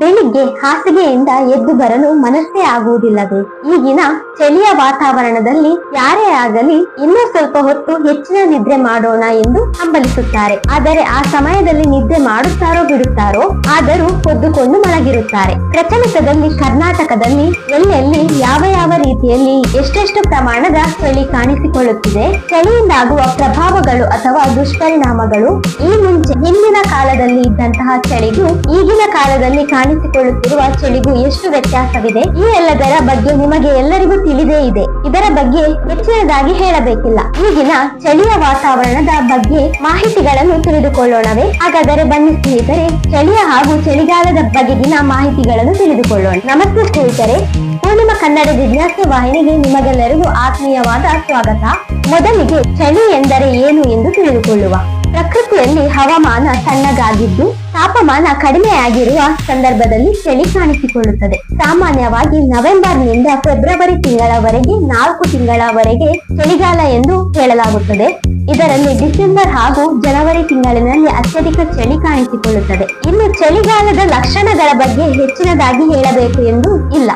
ಬೆಳಿಗ್ಗೆ ಹಾಸಿಗೆಯಿಂದ ಎದ್ದು ಬರಲು ಮನಸ್ಸೇ ಆಗುವುದಿಲ್ಲವೇ ಈಗಿನ ಚಳಿಯ ವಾತಾವರಣದಲ್ಲಿ ಯಾರೇ ಆಗಲಿ ಇನ್ನೂ ಸ್ವಲ್ಪ ಹೊತ್ತು ಹೆಚ್ಚಿನ ನಿದ್ರೆ ಮಾಡೋಣ ಎಂದು ಹಂಬಲಿಸುತ್ತಾರೆ. ಆದರೆ ಆ ಸಮಯದಲ್ಲಿ ನಿದ್ರೆ ಮಾಡುತ್ತಾರೋ ಬಿಡುತ್ತಾರೋ ಆದರೂ ಹೊದ್ದುಕೊಂಡು ಮಲಗಿರುತ್ತಾರೆ. ಪ್ರಚಲಿತದಲ್ಲಿ ಕರ್ನಾಟಕದಲ್ಲಿ ಎಲ್ಲೆಲ್ಲಿ ಯಾವ ಯಾವ ರೀತಿಯಲ್ಲಿ ಎಷ್ಟೆಷ್ಟು ಪ್ರಮಾಣದ ಚಳಿ ಕಾಣಿಸಿಕೊಳ್ಳುತ್ತಿದೆ, ಚಳಿಯಿಂದಾಗುವ ಪ್ರಭಾವಗಳು ಅಥವಾ ದುಷ್ಪರಿಣಾಮಗಳು ಈ ಮುಂಚೆ ಹಿಂದಿನ ಕಾಲದಲ್ಲಿ ಇದ್ದಂತಹ ಚಳಿಗೂ ಈಗಿನ ಕಾಲದಲ್ಲಿ ಕಾಣಿಸಿಕೊಳ್ಳುತ್ತಿರುವ ಚಳಿಗೂ ಎಷ್ಟು ವ್ಯತ್ಯಾಸವಿದೆ? ಈ ಎಲ್ಲದರ ಬಗ್ಗೆ ನಿಮಗೆ ಎಲ್ಲರಿಗೂ ತಿಳಿದೇ ಇದೆ. ಇದರ ಬಗ್ಗೆ ಹೆಚ್ಚಿನದಾಗಿ ಹೇಳಬೇಕಿಲ್ಲ. ಈಗಿನ ಚಳಿಯ ವಾತಾವರಣದ ಬಗ್ಗೆ ಮಾಹಿತಿಗಳನ್ನು ತಿಳಿದುಕೊಳ್ಳೋಣವೇ? ಹಾಗಾದರೆ ಬನ್ನಿ ಸ್ನೇಹಿತರೆ, ಚಳಿಯ ಹಾಗೂ ಚಳಿಗಾಲದ ಬಗೆಗಿನ ಮಾಹಿತಿಗಳನ್ನು ತಿಳಿದುಕೊಳ್ಳೋಣ. ನಮಸ್ತೆ ಸ್ನೇಹಿತರೆ, ಪೂರ್ಣಿಮಾ ಕನ್ನಡ ಜಿಜ್ಞಾಸೆ ವಾಹಿನಿಗೆ ನಿಮಗೆಲ್ಲರಿಗೂ ಆತ್ಮೀಯವಾದ ಸ್ವಾಗತ. ಮೊದಲಿಗೆ ಚಳಿ ಎಂದರೆ ಏನು ಎಂದು ತಿಳಿದುಕೊಳ್ಳುವ. ಪ್ರಕೃತಿಯಲ್ಲಿ ಹವಾಮಾನ ತಣ್ಣಗಾಗಿದ್ದು ತಾಪಮಾನ ಕಡಿಮೆಯಾಗಿರುವ ಸಂದರ್ಭದಲ್ಲಿ ಚಳಿ ಕಾಣಿಸಿಕೊಳ್ಳುತ್ತದೆ. ಸಾಮಾನ್ಯವಾಗಿ ನವೆಂಬರ್ನಿಂದ ಫೆಬ್ರವರಿ ತಿಂಗಳವರೆಗೆ ನಾಲ್ಕು ತಿಂಗಳವರೆಗೆ ಚಳಿಗಾಲ ಎಂದು ಹೇಳಲಾಗುತ್ತದೆ. ಇದರಲ್ಲಿ ಡಿಸೆಂಬರ್ ಹಾಗೂ ಜನವರಿ ತಿಂಗಳಿನಲ್ಲಿ ಅತ್ಯಧಿಕ ಚಳಿ ಕಾಣಿಸಿಕೊಳ್ಳುತ್ತದೆ. ಇನ್ನು ಚಳಿಗಾಲದ ಲಕ್ಷಣಗಳ ಬಗ್ಗೆ ಹೆಚ್ಚಿನದಾಗಿ ಹೇಳಬೇಕು ಎಂದು ಇಲ್ಲ.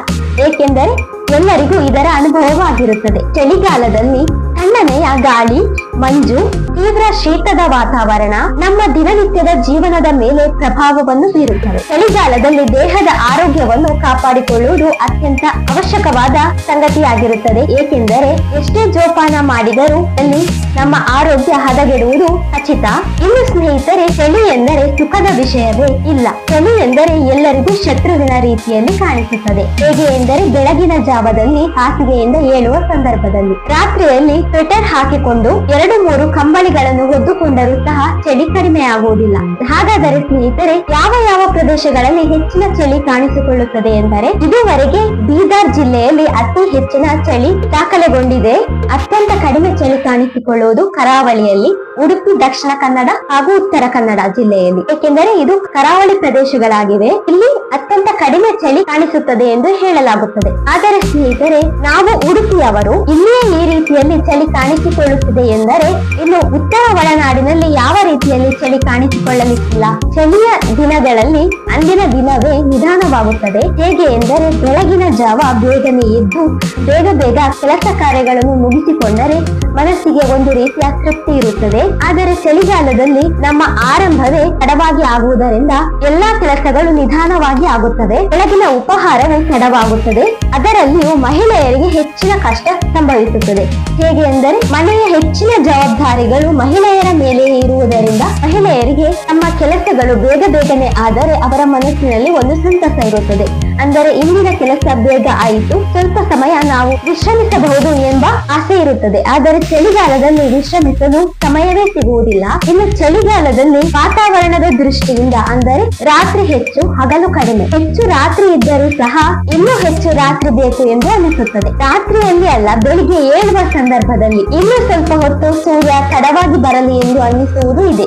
ಏಕೆಂದರೆ ಎಲ್ಲರಿಗೂ ಇದರ ಅನುಭವವಾಗಿರುತ್ತದೆ. ಚಳಿಗಾಲದಲ್ಲಿ ತಣ್ಣನೆಯ ಗಾಳಿ, ಮಂಜು, ತೀವ್ರ ಶೀತದ ವಾತಾವರಣ, ನಮ್ಮ ದಿನನಿತ್ಯದ ಜೀವನದ ಮೇಲೆ ಪ್ರಭಾವವನ್ನು ಬೀರುತ್ತದೆ ಚಳಿಗಾಲದಲ್ಲಿ ದೇಹದ ಆರೋಗ್ಯವನ್ನು ಕಾಪಾಡಿಕೊಳ್ಳುವುದು ಅತ್ಯಂತ ಅವಶ್ಯಕವಾದ ಸಂಗತಿಯಾಗಿರುತ್ತದೆ. ಏಕೆಂದರೆ ಎಷ್ಟೇ ಜೋಪಾನ ಮಾಡಿದರೂ ಅಲ್ಲಿ ನಮ್ಮ ಆರೋಗ್ಯ ಹದಗೆಡುವುದು ಖಚಿತ. ಇನ್ನು ಸ್ನೇಹಿತರೆ, ಚಳಿ ಎಂದರೆ ಸುಖದ ವಿಷಯವೇ ಇಲ್ಲ. ಚಳಿ ಎಂದರೆ ಎಲ್ಲರಿಗೂ ಶತ್ರುವಿನ ರೀತಿಯಲ್ಲಿ ಕಾಣಿಸುತ್ತದೆ. ಹೇಗೆ ಎಂದರೆ ಬೆಳಗಿನ ಜಾವದಲ್ಲಿ ಹಾಸಿಗೆಯಿಂದ ಏಳುವ ಸಂದರ್ಭದಲ್ಲಿ. ರಾತ್ರಿಯಲ್ಲಿ ಸ್ವೆಟರ್ ಹಾಕಿಕೊಂಡು ಎರಡು ಮೂರು ಕಂಬಳಿಗಳನ್ನು ಹೊದ್ದುಕೊಂಡರೂ ಸಹ ಚಳಿ ಕಡಿಮೆ ಆಗುವುದಿಲ್ಲ ಹಾಗಾದರೆ ಸ್ನೇಹಿತರೆ, ಯಾವ ಯಾವ ಪ್ರದೇಶಗಳಲ್ಲಿ ಹೆಚ್ಚಿನ ಚಳಿ ಕಾಣಿಸಿಕೊಳ್ಳುತ್ತದೆ ಎಂದರೆ, ಇದುವರೆಗೆ ಬೀದರ್ ಜಿಲ್ಲೆಯಲ್ಲಿ ಅತಿ ಹೆಚ್ಚಿನ ಚಳಿ ದಾಖಲೆಗೊಂಡಿದೆ. ಅತ್ಯಂತ ಕಡಿಮೆ ಚಳಿ ಕಾಣಿಸಿಕೊಳ್ಳುವುದು ಕರಾವಳಿಯಲ್ಲಿ. ಉಡುಪಿ, ದಕ್ಷಿಣ ಕನ್ನಡ ಹಾಗೂ ಉತ್ತರ ಕನ್ನಡ ಜಿಲ್ಲೆಯಲ್ಲಿ. ಏಕೆಂದರೆ ಇದು ಕರಾವಳಿ ಪ್ರದೇಶಗಳಾಗಿವೆ. ಇಲ್ಲಿ ಅತ್ಯಂತ ಕಡಿಮೆ ಚಳಿ ಕಾಣಿಸುತ್ತದೆ ಎಂದು ಹೇಳಲಾಗುತ್ತದೆ. ಆದರೆ ಸ್ನೇಹಿತರೆ, ನಾವು ಉಡುಪಿಯವರು ಇಲ್ಲಿಯೇ ಈ ರೀತಿಯಲ್ಲಿ ಚಳಿ ಕಾಣಿಸಿಕೊಳ್ಳುತ್ತಿದೆ ಎಂದರೆ, ಇನ್ನು ಉತ್ತರ ಒಳನಾಡಿನಲ್ಲಿ ಯಾವ ರೀತಿಯಲ್ಲಿ ಚಳಿ ಕಾಣಿಸಿಕೊಳ್ಳಲಿಕ್ಕಿಲ್ಲ? ಚಳಿಯ ದಿನಗಳಲ್ಲಿ ಅಂದಿನ ದಿನವೇ ನಿಧಾನವಾಗುತ್ತದೆ. ಹೇಗೆ ಎಂದರೆ, ಬೆಳಗಿನ ಜಾವ ಬೇಗನೆ ಎದ್ದು ಬೇಗ ಬೇಗ ಕೆಲಸ ಕಾರ್ಯಗಳನ್ನು ಮುಗಿಸಿಕೊಂಡರೆ ಮನಸ್ಸಿಗೆ ಒಂದು ರೀತಿಯ ತೃಪ್ತಿ ಇರುತ್ತದೆ. ಆದರೆ ಚಳಿಗಾಲದಲ್ಲಿ ನಮ್ಮ ಆರಂಭವೇ ತಡವಾಗಿ ಆಗುವುದರಿಂದ ಎಲ್ಲಾ ಕೆಲಸಗಳು ನಿಧಾನವಾಗಿ ಆಗುತ್ತದೆ ಬೆಳಗಿನ ಉಪಹಾರವೇ ತಡವಾಗುತ್ತದೆ. ಅದರಲ್ಲಿಯೂ ಮಹಿಳೆಯರಿಗೆ ಹೆಚ್ಚಿನ ಕಷ್ಟ ಸಂಭವಿಸುತ್ತದೆ. ಹೇಗೆ ಎಂದರೆ ಮನೆಯ ಹೆಚ್ಚಿನ ಜವಾಬ್ದಾರಿಗಳು ಮಹಿಳೆಯರ ಮೇಲೆ ಇರುವುದರಿಂದ ಮಹಿಳೆಯರಿಗೆ ತಮ್ಮ ಕೆಲಸಗಳು ಬೇಗ ಬೇಗನೆ ಆದರೆ ಅವರ ಮನಸ್ಸಿನಲ್ಲಿ ಒಂದು ಸಂತಸ ಇರುತ್ತದೆ. ಅಂದರೆ ಇಂದಿನ ಕೆಲಸ ಬೇಗ ಆಯಿತು. ಸ್ವಲ್ಪ ಸಮಯ ನಾವು ವಿಶ್ರಮಿಸಬಹುದು ಎಂಬ ಆಸೆ ಇರುತ್ತದೆ. ಆದರೆ ಚಳಿಗಾಲದಲ್ಲಿ ವಿಶ್ರಮಿಸಲು ಸಮಯವೇ ಸಿಗುವುದಿಲ್ಲ. ಇನ್ನು ಚಳಿಗಾಲದಲ್ಲಿ ವಾತಾವರಣದ ದೃಷ್ಟಿಯಿಂದ ಅಂದರೆ ರಾತ್ರಿ ಹೆಚ್ಚು ಹಗಲು ಕಡಿಮೆ. ಹೆಚ್ಚು ರಾತ್ರಿ ಇದ್ದರೂ ಸಹ ಇನ್ನೂ ಹೆಚ್ಚು ರಾತ್ರಿ ಬೇಕು ಎಂದು ಅನಿಸುತ್ತದೆ. ರಾತ್ರಿಯಲ್ಲಿ ಅಲ್ಲ, ಬೆಳಿಗ್ಗೆ ಏಳುವ ಸಂದರ್ಭದಲ್ಲಿ ಇನ್ನೂ ಸ್ವಲ್ಪ ಹೊತ್ತು ಸೂರ್ಯ ತಡವಾಗಿ ಬರಲಿ ಎಂದು ಅನ್ನಿಸುವುದು ಇದೆ.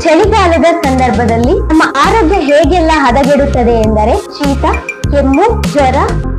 ಚಳಿಗಾಲದ ಸಂದರ್ಭದಲ್ಲಿ ನಮ್ಮ ಆರೋಗ್ಯ ಹೇಗೆಲ್ಲ ಹದಗೆಡುತ್ತದೆ ಎಂದರೆ ಶೀತ ಕೆಮ್ಮು ಜ್ವರ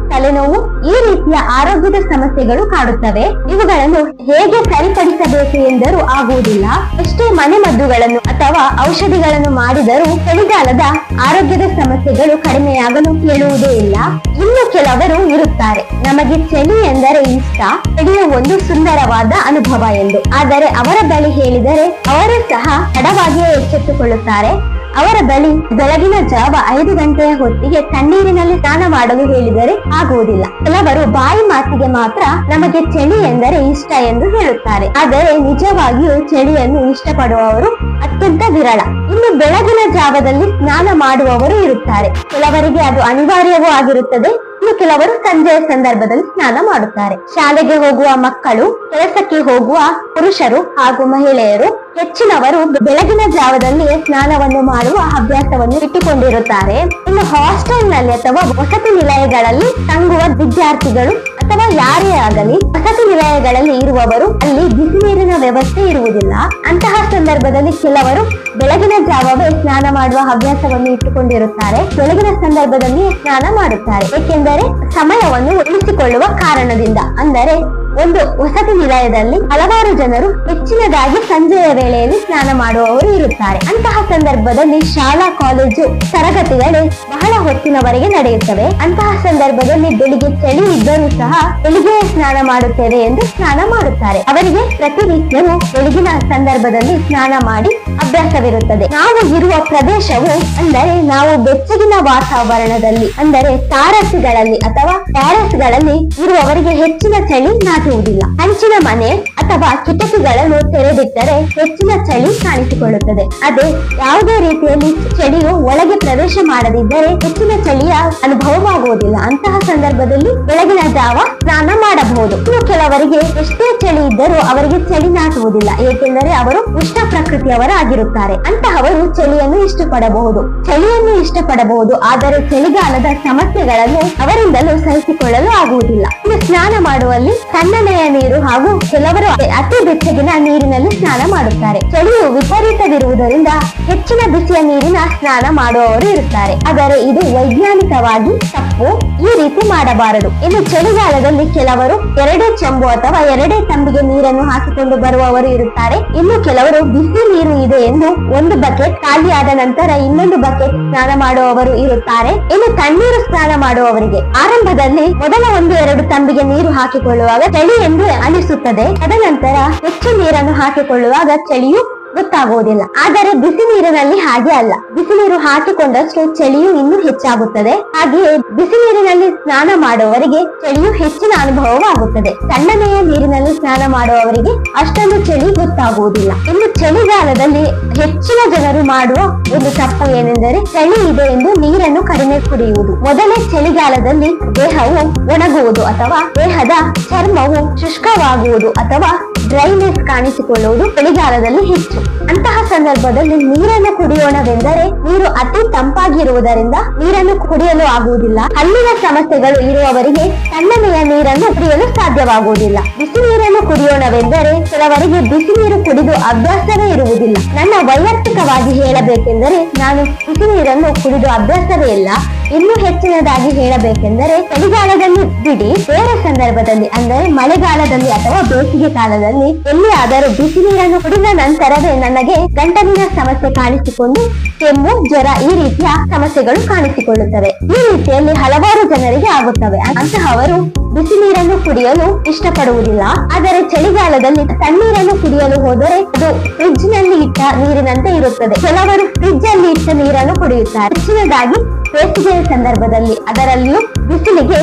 ತಲೆನೋವು ಈ ರೀತಿಯ ಆರೋಗ್ಯದ ಸಮಸ್ಯೆಗಳು ಕಾಡುತ್ತವೆ. ಇವುಗಳನ್ನು ಹೇಗೆ ಸರಿಪಡಿಸಬೇಕು ಎಂದರೂ ಆಗುವುದಿಲ್ಲ. ಎಷ್ಟೇ ಮನೆ ಮದ್ದುಗಳನ್ನು ಅಥವಾ ಔಷಧಿಗಳನ್ನು ಮಾಡಿದರೂ ಚಳಿಗಾಲದ ಆರೋಗ್ಯದ ಸಮಸ್ಯೆಗಳು ಕಡಿಮೆಯಾಗಲು ಕೇಳುವುದೇ ಇಲ್ಲ. ಇನ್ನು ಕೆಲವರು ಇರುತ್ತಾರೆ. ನಮಗೆ ಚಳಿ ಎಂದರೆ ಇಷ್ಟ. ಚಳಿಯ ಒಂದು ಸುಂದರವಾದ ಅನುಭವ ಎಂದು. ಆದರೆ ಅವರ ಬಳಿ ಹೇಳಿದರೆ ಅವರು ಸಹ ತಡವಾಗಿಯೇ ಎಚ್ಚೆತ್ತುಕೊಳ್ಳುತ್ತಾರೆ. ಅವರ ಬಳಿ ಬೆಳಗಿನ ಜಾವ ಐದು ಗಂಟೆಯ ಹೊತ್ತಿಗೆ ತಣ್ಣೀರಿನಲ್ಲಿ ಸ್ನಾನ ಮಾಡಲು ಹೇಳಿದರೆ ಆಗುವುದಿಲ್ಲ. ಕೆಲವರು ಬಾಯಿ ಮಾತಿಗೆ ಮಾತ್ರ ನಮಗೆ ಚಳಿ ಎಂದರೆ ಇಷ್ಟ ಎಂದು ಹೇಳುತ್ತಾರೆ. ಆದರೆ ನಿಜವಾಗಿಯೂ ಚಳಿಯನ್ನು ಇಷ್ಟಪಡುವವರು ಅತ್ಯಂತ ವಿರಳ. ಇನ್ನು ಬೆಳಗಿನ ಜಾವದಲ್ಲಿ ಸ್ನಾನ ಮಾಡುವವರು ಇರುತ್ತಾರೆ. ಕೆಲವರಿಗೆ ಅದು ಅನಿವಾರ್ಯವೂ ಆಗಿರುತ್ತದೆ. ಇನ್ನು ಕೆಲವರು ಸಂಜೆಯ ಸಂದರ್ಭದಲ್ಲಿ ಸ್ನಾನ ಮಾಡುತ್ತಾರೆ. ಶಾಲೆಗೆ ಹೋಗುವ ಮಕ್ಕಳು, ಕೆಲಸಕ್ಕೆ ಹೋಗುವ ಪುರುಷರು ಹಾಗೂ ಮಹಿಳೆಯರು ಹೆಚ್ಚಿನವರು ಬೆಳಗಿನ ಜಾವದಲ್ಲಿ ಸ್ನಾನವನ್ನು ಮಾಡುವ ಅಭ್ಯಾಸವನ್ನು ಇಟ್ಟುಕೊಂಡಿರುತ್ತಾರೆ. ಇನ್ನು ಹಾಸ್ಟೆಲ್ನಲ್ಲಿ ಅಥವಾ ವಸತಿ ನಿಲಯಗಳಲ್ಲಿ ತಂಗುವ ವಿದ್ಯಾರ್ಥಿಗಳು ಅಥವಾ ಯಾರೇ ಆಗಲಿ ವಸತಿ ನಿಲಯಗಳಲ್ಲಿ ಇರುವವರು ಅಲ್ಲಿ ಬಿಸಿ ನೀರಿನ ವ್ಯವಸ್ಥೆ ಇರುವುದಿಲ್ಲ. ಅಂತಹ ಸಂದರ್ಭದಲ್ಲಿ ಕೆಲವರು ಬೆಳಗಿನ ಜಾವವೇ ಸ್ನಾನ ಮಾಡುವ ಅಭ್ಯಾಸವನ್ನು ಇಟ್ಟುಕೊಂಡಿರುತ್ತಾರೆ. ಬೆಳಗಿನ ಸಂದರ್ಭದಲ್ಲಿ ಸ್ನಾನ ಮಾಡುತ್ತಾರೆ. ಏಕೆಂದರೆ ಸಮಯವನ್ನು ಉಳಿಸಿಕೊಳ್ಳುವ ಕಾರಣದಿಂದ. ಅಂದರೆ ಒಂದು ವಸತಿ ನಿಲಯದಲ್ಲಿ ಹಲವಾರು ಜನರು ಹೆಚ್ಚಿನದಾಗಿ ಸಂಜೆಯ ವೇಳೆಯಲ್ಲಿ ಸ್ನಾನ ಮಾಡುವವರು ಇರುತ್ತಾರೆ. ಅಂತಹ ಸಂದರ್ಭದಲ್ಲಿ ಶಾಲಾ, ಕಾಲೇಜು ತರಗತಿಗಳು ಬಹಳ ಹೊತ್ತಿನವರೆಗೆ ನಡೆಯುತ್ತವೆ. ಅಂತಹ ಸಂದರ್ಭದಲ್ಲಿ ಬೆಳಿಗ್ಗೆ ಚಳಿ ಇದ್ದರೂ ಸಹ ಬೆಳಿಗ್ಗೆ ಸ್ನಾನ ಮಾಡುತ್ತೇವೆ ಎಂದು ಸ್ನಾನ ಮಾಡುತ್ತಾರೆ. ಅವರಿಗೆ ಪ್ರತಿನಿತ್ಯವೂ ಬೆಳಗಿನ ಸಂದರ್ಭದಲ್ಲಿ ಸ್ನಾನ ಮಾಡಿ ಅಭ್ಯಾಸವಿರುತ್ತದೆ. ನಾವು ಇರುವ ಪ್ರದೇಶವು ಅಂದರೆ ನಾವು ಬೆಚ್ಚಗಿನ ವಾತಾವರಣದಲ್ಲಿ ಅಂದರೆ ತಾರಸ್ಗಳಲ್ಲಿ ಅಥವಾ ಪ್ಯಾರಸ್ಗಳಲ್ಲಿ ಇರುವವರಿಗೆ ಹೆಚ್ಚಿನ ಚಳಿ ನಾಟುವುದಿಲ್ಲ ಹಂಚಿನ ಮನೆ ಅಥವಾ ಕಿಟಕಿಗಳನ್ನು ತೆರೆದಿಟ್ಟರೆ ಹೆಚ್ಚಿನ ಚಳಿ ಕಾಣಿಸಿಕೊಳ್ಳುತ್ತದೆ. ಅದೇ ಯಾವುದೇ ರೀತಿಯಲ್ಲಿ ಚಳಿಯು ಒಳಗೆ ಪ್ರವೇಶ ಮಾಡದಿದ್ದರೆ ಹೆಚ್ಚಿನ ಚಳಿಯ ಅನುಭವವಾಗುವುದಿಲ್ಲ. ಅಂತಹ ಸಂದರ್ಭದಲ್ಲಿ ಬೆಳಗಿನ ಜಾವ ಸ್ನಾನ ಮಾಡಬಹುದು. ಇನ್ನು ಕೆಲವರಿಗೆ ಎಷ್ಟೇ ಚಳಿ ಇದ್ದರೂ ಅವರಿಗೆ ಚಳಿ ನಾಟುವುದಿಲ್ಲ ಏಕೆಂದರೆ ಅವರು ಉಷ್ಣ ಪ್ರಕೃತಿಯವರಾಗಿರುತ್ತಾರೆ. ಅಂತಹವರು ಚಳಿಯನ್ನು ಇಷ್ಟಪಡಬಹುದು. ಚಳಿಯನ್ನು ಇಷ್ಟಪಡಬಹುದು. ಆದರೆ ಚಳಿಗಾಲದ ಸಮಸ್ಯೆಗಳನ್ನು ಅವರಿಂದಲೂ ಸಹಿಸಿಕೊಳ್ಳಲು ಆಗುವುದಿಲ್ಲ. ಇನ್ನು ಸ್ನಾನ ಮಾಡುವಲ್ಲಿ ತಣ್ಣನೆಯ ನೀರು ಹಾಗೂ ಕೆಲವರು ಅತಿ ಬೆಚ್ಚಗಿನ ನೀರಿನಲ್ಲಿ ಸ್ನಾನ ಮಾಡುತ್ತಾರೆ. ಚಳಿಯು ವಿಪರೀತವಿರುವುದರಿಂದ ಹೆಚ್ಚಿನ ಬಿಸಿಯ ನೀರಿನ ಸ್ನಾನ ಮಾಡುವವರು ಇರುತ್ತಾರೆ. ಆದರೆ ಇದು ವೈಜ್ಞಾನಿಕವಾಗಿ ತಪ್ಪು. ಈ ರೀತಿ ಮಾಡಬಾರದು. ಇನ್ನು ಚಳಿಗಾಲದಲ್ಲಿ ಕೆಲವರು ಎರಡೇ ಚಂಬು ಅಥವಾ ಎರಡೇ ತಂಬಿಗೆ ನೀರನ್ನು ಹಾಕಿಕೊಂಡು ಬರುವವರು ಇರುತ್ತಾರೆ. ಇನ್ನು ಕೆಲವರು ಬಿಸಿ ನೀರು ಇದೆ ಎಂದು ಒಂದು ಬಕೆಟ್ ಖಾಲಿಯಾದ ನಂತರ ಇನ್ನೊಂದು ಬಕೆಟ್ ಸ್ನಾನ ಮಾಡುವವರು ಇರುತ್ತಾರೆ. ಇನ್ನು ತಣ್ಣೀರು ಸ್ನಾನ ಮಾಡುವವರಿಗೆ. ಆರಂಭದಲ್ಲಿ ಮೊದಲ ಒಂದು ಎರಡು ತಂಬಿಗೆ ನೀರು ಹಾಕಿಕೊಳ್ಳುವಾಗ ಚಳಿ ಎಂದು ಅನಿಸುತ್ತದೆ. ತದನಂತರ ಹೆಚ್ಚು ನೀರನ್ನು ಹಾಕಿಕೊಳ್ಳುವಾಗ ಚಳಿಯು ಗೊತ್ತಾಗುವುದಿಲ್ಲ ಆದರೆ ಬಿಸಿ ನೀರಿನಲ್ಲಿ ಹಾಗೆ ಅಲ್ಲ. ಬಿಸಿ ನೀರು ಹಾಕಿಕೊಂಡಷ್ಟು ಚಳಿಯು ಇನ್ನೂ ಹೆಚ್ಚಾಗುತ್ತದೆ. ಹಾಗೆಯೇ ಬಿಸಿ ನೀರಿನಲ್ಲಿ ಸ್ನಾನ ಮಾಡುವವರಿಗೆ ಚಳಿಯು ಹೆಚ್ಚಿನ ಅನುಭವವಾಗುತ್ತದೆ. ತಣ್ಣನೆಯ ನೀರಿನಲ್ಲಿ ಸ್ನಾನ ಮಾಡುವವರಿಗೆ ಅಷ್ಟೊಂದು ಚಳಿ ಗೊತ್ತಾಗುವುದಿಲ್ಲ. ಇನ್ನು ಚಳಿಗಾಲದಲ್ಲಿ ಹೆಚ್ಚಿನ ಜನರು ಮಾಡುವ ಒಂದು ತಪ್ಪು ಏನೆಂದರೆ ಚಳಿ ಇದೆ ಎಂದು ನೀರನ್ನು ಕಡಿಮೆ ಕುಡಿಯುವುದು. ಮೊದಲೇ ಚಳಿಗಾಲದಲ್ಲಿ ದೇಹವು ಒಣಗುವುದು ಅಥವಾ ದೇಹದ ಚರ್ಮವು ಶುಷ್ಕವಾಗುವುದು ಅಥವಾ ಡ್ರೈನೆಸ್ ಕಾಣಿಸಿಕೊಳ್ಳುವುದು ಚಳಿಗಾಲದಲ್ಲಿ ಹೆಚ್ಚು. ಅಂತಹ ಸಂದರ್ಭದಲ್ಲಿ ನೀರನ್ನು ಕುಡಿಯೋಣವೆಂದರೆ ನೀರು ಅತಿ ತಂಪಾಗಿರುವುದರಿಂದ ನೀರನ್ನು ಕುಡಿಯಲು ಆಗುವುದಿಲ್ಲ. ಹಲ್ಲಿನ ಸಮಸ್ಯೆಗಳು ಇರುವವರಿಗೆ ತಣ್ಣನೆಯ ನೀರನ್ನು ಕುಡಿಯಲು ಸಾಧ್ಯವಾಗುವುದಿಲ್ಲ. ಬಿಸಿ ನೀರನ್ನು ಕುಡಿಯೋಣವೆಂದರೆ ಕೆಲವರಿಗೆ ಬಿಸಿ ನೀರು ಕುಡಿದು ಅಭ್ಯಾಸವೇ ಇರುವುದಿಲ್ಲ. ನನ್ನ ವೈಯಕ್ತಿಕವಾಗಿ ಹೇಳಬೇಕೆಂದರೆ ನಾನು ಬಿಸಿ ನೀರನ್ನು ಕುಡಿದು ಅಭ್ಯಾಸವೇ ಇಲ್ಲ. ಇನ್ನೂ ಹೆಚ್ಚಿನದಾಗಿ ಹೇಳಬೇಕೆಂದರೆ, ಚಳಿಗಾಲದಲ್ಲಿ ಬಿಡಿ, ಬೇರೆ ಸಂದರ್ಭದಲ್ಲಿ ಅಂದರೆ ಮಳೆಗಾಲದಲ್ಲಿ ಅಥವಾ ಬೇಸಿಗೆ ಕಾಲದಲ್ಲಿ ಎಲ್ಲಿಯಾದರೂ ಬಿಸಿ ನೀರನ್ನು ಕುಡಿದ ನಂತರವೇ ನನಗೆ ಗಂಟಲಿನ ಸಮಸ್ಯೆ ಕಾಣಿಸಿಕೊಂಡು ಕೆಮ್ಮು ಜ್ವರ ಈ ರೀತಿಯ ಸಮಸ್ಯೆಗಳು ಕಾಣಿಸಿಕೊಳ್ಳುತ್ತವೆ. ಈ ರೀತಿಯಲ್ಲಿ ಹಲವಾರು ಜನರಿಗೆ ಆಗುತ್ತವೆ. ಅಂತಹವರು ಬಿಸಿ ನೀರನ್ನು ಕುಡಿಯಲು ಇಷ್ಟಪಡುವುದಿಲ್ಲ. ಆದರೆ ಚಳಿಗಾಲದಲ್ಲಿ ತಣ್ಣೀರನ್ನು ಕುಡಿಯಲು ಹೋದರೆ ಅದು ಫ್ರಿಡ್ಜ್ನಲ್ಲಿ ಇಟ್ಟ ನೀರಿನಂತೆ ಇರುತ್ತದೆ. ಕೆಲವರು ಫ್ರಿಡ್ಜ್ ಅಲ್ಲಿ ಇಟ್ಟ ನೀರನ್ನು ಕುಡಿಯುತ್ತಾರೆ. ಹೆಚ್ಚಿನದಾಗಿ ಬೇಸಿಗೆಯ ಸಂದರ್ಭದಲ್ಲಿ ಅದರಲ್ಲಿಯೂ ಬಿಸಿಲಿಗೆ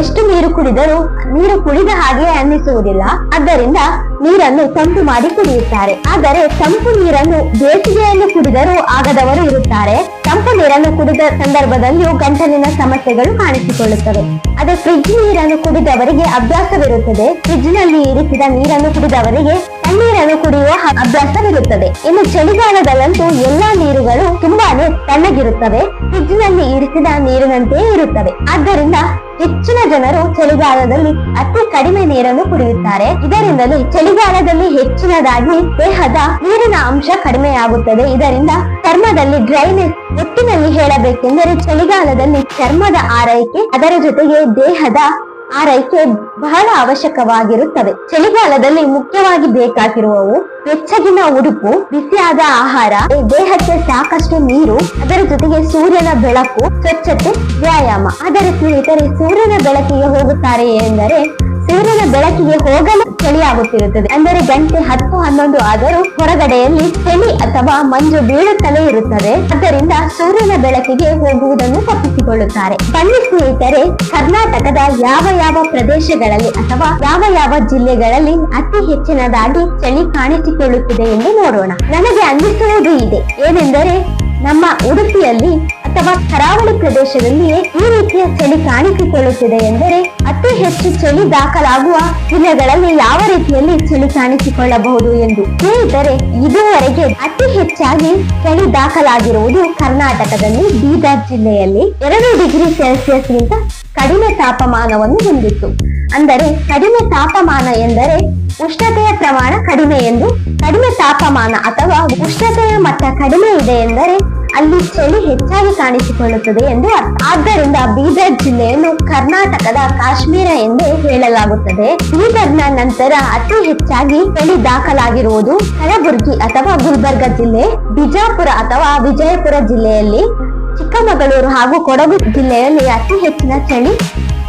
ಎಷ್ಟು ನೀರು ಕುಡಿದರೂ ನೀರು ಕುಡಿದ ಹಾಗೆ ಅನ್ನಿಸುವುದಿಲ್ಲ. ಆದ್ದರಿಂದ ನೀರನ್ನು ತಂಪು ಮಾಡಿ ಕುಡಿಯುತ್ತಾರೆ. ಆದರೆ ತಂಪು ನೀರನ್ನು ಬೇಸಿಗೆಯಲ್ಲಿ ಕುಡಿದರೂ ಆಗದವರು ಇರುತ್ತಾರೆ. ತಂಪು ನೀರನ್ನು ಕುಡಿದ ಸಂದರ್ಭದಲ್ಲಿಯೂ ಗಂಟಲಿನ ಸಮಸ್ಯೆಗಳು ಕಾಣಿಸಿಕೊಳ್ಳುತ್ತವೆ. ಅದೇ ಫ್ರಿಡ್ಜ್ ನೀರನ್ನು ಕುಡಿದವರಿಗೆ ಅಭ್ಯಾಸವಿರುತ್ತದೆ. ಫ್ರಿಡ್ಜ್ನಲ್ಲಿ ಇರಿಸಿದ ನೀರನ್ನು ಕುಡಿದವರಿಗೆ ತಣ್ಣೀರನ್ನು ಕುಡಿಯುವ ಅಭ್ಯಾಸವಿರುತ್ತದೆ. ಇನ್ನು ಚಳಿಗಾಲದಲ್ಲಂತೂ ಎಲ್ಲಾ ನೀರುಗಳು ತುಂಬಾನೇ ತಣ್ಣಗಿರುತ್ತವೆ. ಫ್ರಿಡ್ಜ್ನಲ್ಲಿ ಇರಿಸಿದ ನೀರಿನಂತೆಯೇ ಇರುತ್ತವೆ. ಆದ್ದರಿಂದ ಹೆಚ್ಚಿನ ಜನರು ಚಳಿಗಾಲದಲ್ಲಿ ಅತಿ ಕಡಿಮೆ ನೀರನ್ನು ಕುಡಿಯುತ್ತಾರೆ. ಇದರಿಂದಲೇ ಚಳಿಗಾಲದಲ್ಲಿ ಹೆಚ್ಚಿನದಾಗಿ ದೇಹದ ನೀರಿನ ಅಂಶ ಕಡಿಮೆಯಾಗುತ್ತದೆ. ಇದರಿಂದ ಚರ್ಮದಲ್ಲಿ ಡ್ರೈನೆಸ್ ಒಟ್ಟಿನಲ್ಲಿ ಹೇಳಬೇಕೆಂದರೆ ಚಳಿಗಾಲದಲ್ಲಿ ಚರ್ಮದ ಆರೈಕೆ, ಅದರ ಜೊತೆಗೆ ದೇಹದ ಆರೈಕೆ ಬಹಳ ಅವಶ್ಯಕವಾಗಿರುತ್ತವೆ. ಚಳಿಗಾಲದಲ್ಲಿ ಮುಖ್ಯವಾಗಿ ಬೇಕಾಗಿರುವವು ಬೆಚ್ಚಗಿನ ಉಡುಪು, ಬಿಸಿಯಾದ ಆಹಾರ ದೇಹಕ್ಕೆ ಸಾಕಷ್ಟು ನೀರು, ಅದರ ಜೊತೆಗೆ ಸೂರ್ಯನ ಬೆಳಕು, ಸ್ವಚ್ಛತೆ, ವ್ಯಾಯಾಮ. ಆದರೆ ಸ್ನೇಹಿತರೆ, ಸೂರ್ಯನ ಬೆಳಕಿಗೆ ಹೋಗುತ್ತಾರೆ ಎಂದರೆ ಸೂರ್ಯನ ಬೆಳಕಿಗೆ ಹೋಗಲು ಚಳಿಯಾಗುತ್ತಿರುತ್ತದೆ. ಅಂದರೆ ಗಂಟೆ ಹತ್ತು ಹನ್ನೊಂದು ಆದರೂ ಹೊರಗಡೆಯಲ್ಲಿ ಚಳಿ ಅಥವಾ ಮಂಜು ಬೀಳುತ್ತಲೇ ಇರುತ್ತದೆ. ಆದ್ದರಿಂದ ಸೂರ್ಯನ ಬೆಳಕಿಗೆ ಹೋಗುವುದನ್ನು ತಪ್ಪಿಸಿಕೊಳ್ಳುತ್ತಾರೆ. ಬನ್ನಿ ಸ್ನೇಹಿತರೆ, ಕರ್ನಾಟಕದ ಯಾವ ಯಾವ ಪ್ರದೇಶಗಳಲ್ಲಿ ಅಥವಾ ಯಾವ ಯಾವ ಜಿಲ್ಲೆಗಳಲ್ಲಿ ಅತಿ ಹೆಚ್ಚಿನದಾಗಿ ಚಳಿ ಕಾಣಿಸಿಕೊಳ್ಳುತ್ತಿದೆ ಎಂದು ನೋಡೋಣ. ನನಗೆ ಅನ್ನಿಸುವುದು ಇದೆ. ಏನೆಂದರೆ, ನಮ್ಮ ಉಡುಪಿಯಲ್ಲಿ ಅಥವಾ ಕರಾವಳಿ ಪ್ರದೇಶದಲ್ಲಿಯೇ ಈ ರೀತಿಯ ಚಳಿ ಕಾಣಿಸಿಕೊಳ್ಳುತ್ತಿದೆ ಎಂದರೆ ಅತಿ ಹೆಚ್ಚು ಚಳಿ ದಾಖಲಾಗುವ ಜಿಲ್ಲೆಗಳಲ್ಲಿ ಯಾವ ರೀತಿಯಲ್ಲಿ ಚಳಿ ಕಾಣಿಸಿಕೊಳ್ಳಬಹುದು ಎಂದು ಹೇಳಿದರೆ ಇದುವರೆಗೆ ಅತಿ ಹೆಚ್ಚಾಗಿ ಚಳಿ ದಾಖಲಾಗಿರುವುದು ಕರ್ನಾಟಕದಲ್ಲಿ ಬೀದರ್ ಜಿಲ್ಲೆಯಲ್ಲಿ ಎರಡು ಡಿಗ್ರಿ ಸೆಲ್ಸಿಯಸ್ಗಿಂತ ಕಡಿಮೆ ತಾಪಮಾನವನ್ನು ಹೊಂದಿತ್ತು. ಅಂದರೆ ಕಡಿಮೆ ತಾಪಮಾನ ಎಂದರೆ ಉಷ್ಣತೆಯ ಪ್ರಮಾಣ ಕಡಿಮೆ ಎಂದು ಕಡಿಮೆ ತಾಪಮಾನ ಅಥವಾ ಉಷ್ಣತೆಯ ಮಟ್ಟ ಕಡಿಮೆ ಇದೆ ಎಂದರೆ ಅಲ್ಲಿ ಚಳಿ ಹೆಚ್ಚಾಗಿ ಕಾಣಿಸಿಕೊಳ್ಳುತ್ತದೆ ಎಂದು ಆದ್ದರಿಂದ ಬೀದರ್ ಜಿಲ್ಲೆಯನ್ನು ಕರ್ನಾಟಕದ ಕಾಶ್ಮೀರ ಎಂದೇ ಹೇಳಲಾಗುತ್ತದೆ. ಬೀದರ್ನ ನಂತರ ಅತಿ ಹೆಚ್ಚಾಗಿ ಚಳಿ ದಾಖಲಾಗಿರುವುದು ಕಲಬುರಗಿ ಅಥವಾ ಗುಲ್ಬರ್ಗ ಜಿಲ್ಲೆ, ಬಿಜಾಪುರ ಅಥವಾ ವಿಜಯಪುರ ಜಿಲ್ಲೆಯಲ್ಲಿ, ಚಿಕ್ಕಮಗಳೂರು ಹಾಗೂ ಕೊಡಗು ಜಿಲ್ಲೆಯಲ್ಲಿ ಅತಿ ಹೆಚ್ಚಿನ ಚಳಿ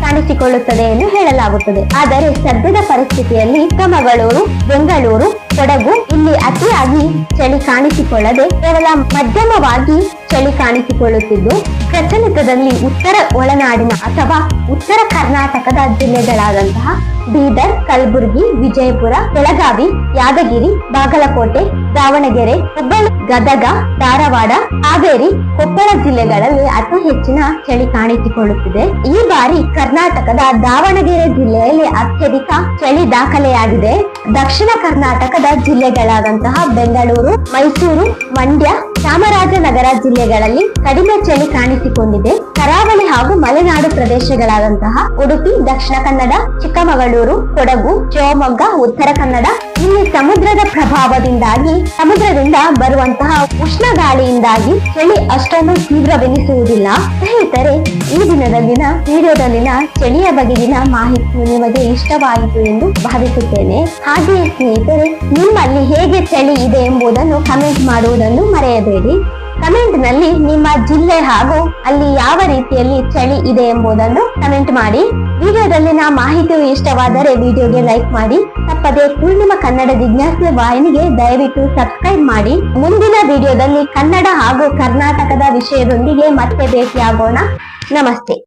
ಕಾಣಿಸಿಕೊಳ್ಳುತ್ತದೆ ಎಂದು ಹೇಳಲಾಗುತ್ತದೆ. ಆದರೆ ಸದ್ಯದ ಪರಿಸ್ಥಿತಿಯಲ್ಲಿ ಚಿಕ್ಕಮಗಳೂರು, ಬೆಂಗಳೂರು ಕೊಡಗು ಇಲ್ಲಿ ಅತಿಯಾಗಿ ಚಳಿ ಕಾಣಿಸಿಕೊಳ್ಳದೆ ಕೇವಲ ಮಧ್ಯಮವಾಗಿ ಚಳಿ ಕಾಣಿಸಿಕೊಳ್ಳುತ್ತಿದ್ದು, ಪ್ರಚಲಿತದಲ್ಲಿ ಉತ್ತರ ಒಳನಾಡಿನ ಅಥವಾ ಉತ್ತರ ಕರ್ನಾಟಕದ ಜಿಲ್ಲೆಗಳಾದಂತಹ ಬೀದರ್, ಕಲಬುರಗಿ, ವಿಜಯಪುರ, ಬೆಳಗಾವಿ, ಯಾದಗಿರಿ, ಬಾಗಲಕೋಟೆ, ದಾವಣಗೆರೆ, ಹುಬ್ಬಳ್ಳಿ, ಗದಗ, ಧಾರವಾಡ, ಹಾವೇರಿ, ಕೊಪ್ಪಳ ಜಿಲ್ಲೆಗಳಲ್ಲಿ ಅತಿ ಹೆಚ್ಚಿನ ಚಳಿ ಕಾಣಿಸಿಕೊಳ್ಳುತ್ತಿದೆ. ಈ ಬಾರಿ ಕರ್ನಾಟಕದ ದಾವಣಗೆರೆ ಜಿಲ್ಲೆಯಲ್ಲಿ ಅತ್ಯಧಿಕ ಚಳಿ ದಾಖಲೆಯಾಗಿದೆ. ದಕ್ಷಿಣ ಕರ್ನಾಟಕದ ಜಿಲ್ಲೆಗಳಾದಂತಹ ಬೆಂಗಳೂರು ಮೈಸೂರು ಮಂಡ್ಯ ಚಾಮರಾಜನಗರ ಜಿಲ್ಲೆಗಳಲ್ಲಿ ಕಡಿಮೆ ಚಳಿ ಕಾಣಿಸಿಕೊಂಡಿದೆ. ಕರಾವಳಿ ಹಾಗೂ ಮಲೆನಾಡು ಪ್ರದೇಶಗಳಾದಂತಹ ಉಡುಪಿ, ದಕ್ಷಿಣ ಕನ್ನಡ, ಚಿಕ್ಕಮಗಳೂರು, ಕೊಡಗು, ಶಿವಮೊಗ್ಗ, ಉತ್ತರ ಕನ್ನಡ ಇಲ್ಲಿ ಸಮುದ್ರದ ಪ್ರಭಾವದಿಂದಾಗಿ, ಸಮುದ್ರದಿಂದ ಬರುವಂತಹ ಉಷ್ಣ ಗಾಳಿಯಿಂದಾಗಿ ಚಳಿ ಅಷ್ಟೊಂದು ತೀವ್ರವೆನಿಸುವುದಿಲ್ಲ. ಸ್ನೇಹಿತರೆ, ಈ ದಿನದಲ್ಲಿನ ವಿಡಿಯೋದಲ್ಲಿನ ಚಳಿಯ ಬಗೆಗಿನ ಮಾಹಿತಿ ನಿಮಗೆ ಇಷ್ಟವಾಯಿತು ಎಂದು ಭಾವಿಸುತ್ತೇನೆ. ಹಾಗೆಯೇ ಸ್ನೇಹಿತರೆ, ನಿಮ್ಮಲ್ಲಿ ಹೇಗೆ ಚಳಿ ಇದೆ ಎಂಬುದನ್ನು ಕಮೆಂಟ್ ಮಾಡುವುದನ್ನು ಮರೆಯಬೇಡಿ ಕಮೆಂಟ್ನಲ್ಲಿ ನಿಮ್ಮ ಜಿಲ್ಲೆ ಹಾಗೂ ಅಲ್ಲಿ ಯಾವ ರೀತಿಯಲ್ಲಿ ಚಳಿ ಇದೆ ಎಂಬುದನ್ನು ಕಮೆಂಟ್ ಮಾಡಿ. ವಿಡಿಯೋದಲ್ಲಿನ ಮಾಹಿತಿಯು ಇಷ್ಟವಾದರೆ ವಿಡಿಯೋಗೆ ಲೈಕ್ ಮಾಡಿ. ತಪ್ಪದೆ ಪೂರ್ಣಿಮ ಕನ್ನಡ ಜಿಜ್ಞಾಸೆ ವಾಹಿನಿಗೆ ದಯವಿಟ್ಟು ಸಬ್ಸ್ಕ್ರೈಬ್ ಮಾಡಿ. ಮುಂದಿನ ವಿಡಿಯೋದಲ್ಲಿ ಕನ್ನಡ ಹಾಗೂ ಕರ್ನಾಟಕದ ವಿಷಯದೊಂದಿಗೆ ಮತ್ತೆ ಭೇಟಿಯಾಗೋಣ. ನಮಸ್ತೆ.